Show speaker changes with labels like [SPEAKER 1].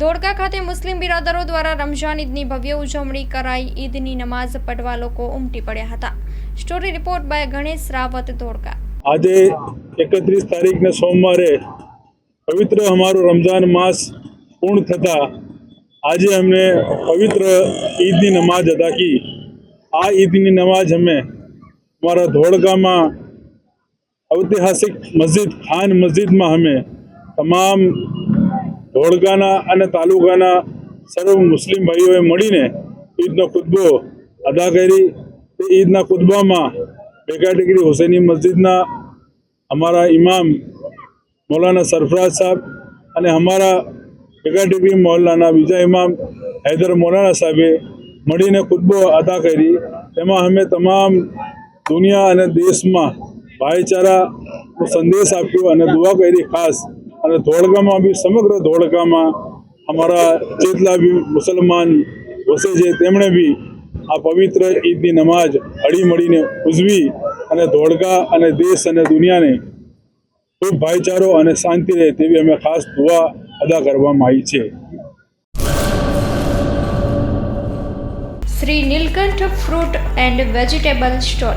[SPEAKER 1] ધોળકા ખાતે મુસ્લિમ બિરાદરો દ્વારા રમઝાન ઈદની ભવ્ય ઉજવણી કરાઈ. ઈદની નમાઝ પઢવા લોકો ઉમટી પડ્યા હતા. Story report by Ganesh Rawat Dholka
[SPEAKER 2] આજે એકત્રીસ તારીખને સોમવારે પવિત્ર અમારો રમઝાન માસ પૂર્ણ થતાં આજે અમને પવિત્ર ઈદની નમાઝ અદા કી. આ ઈદની નમાઝ અમે અમારા ધોળકામાં ઐતિહાસિક મસ્જિદ ખાન મસ્જિદમાં અમે તમામ ધોળકાના અને તાલુકાના સર્વ મુસ્લિમ ભાઈઓએ મળીને ઈદનો ખુતબો અદા કરી. તે ઈદના ખુતબામાં બેકાટેગરી હુસૈની મસ્જિદના અમારા ઇમામ મૌલાના સરફરાજ સાહેબ અને અમારા ભેગા ટેકરી મોહલ્લાના બીજા ઇમામ હૈદર મૌલાના સાહેબે મળીને ખુતબો અદા કરી. તેમાં અમે તમામ દુનિયા અને દેશમાં ભાઈચારાનો સંદેશ આપ્યો અને દુઆ કરી. ખાસ અને ધોળકામાં બી સમગ્ર ધોળકામાં અમારા જેટલા બી મુસલમાન વસે છે, તેમણે બી આ પવિત્ર ઈદની નમાજ હળી મળીને ઉજવી અને ધોળકા અને દેશ અને દુનિયાને ખૂબ ભાઈચારો અને શાંતિ રહે તેવી અમે ખાસ દુઆ અદા કરવામાં આવી છે.
[SPEAKER 1] Shri Nilkanth fruit and vegetable store